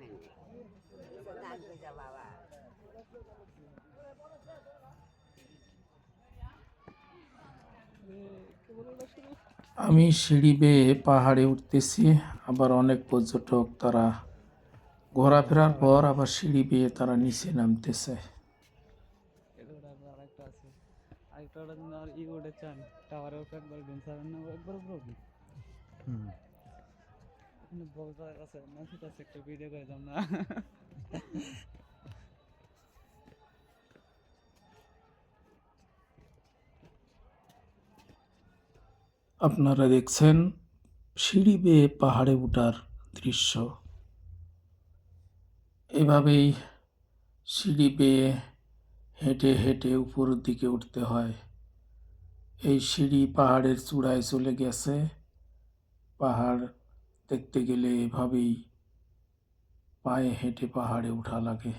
দেখেন নাচবে যা বাবা আমি সিঁড়ি বেয়ে পাহাড়ে উঠতেছি আবার অনেক পর্যটক তারা ঘোরাফেরার পর আবার সিঁড়ি বেয়ে তারা নিচে নামতেছে। একবার না একবার উপরে উঠি কিন্তু বলতে আছে না সেটা আছে একটা ভিডিও করে দাম না। আপনারা দেখছেন সিঁড়ি বেয়ে পাহাড়ে ওঠার দৃশ্য। এভাবেই সিঁড়ি বেয়ে হেঁটে হেঁটে উপরের দিকে উঠতে হয়। এই সিঁড়ি পাহাড়ের চূড়ায় চলে গেছে। পাহাড় দেখতে গেলে এভাবেই পায়ে হেঁটে পাহাড়ে ওঠা লাগে।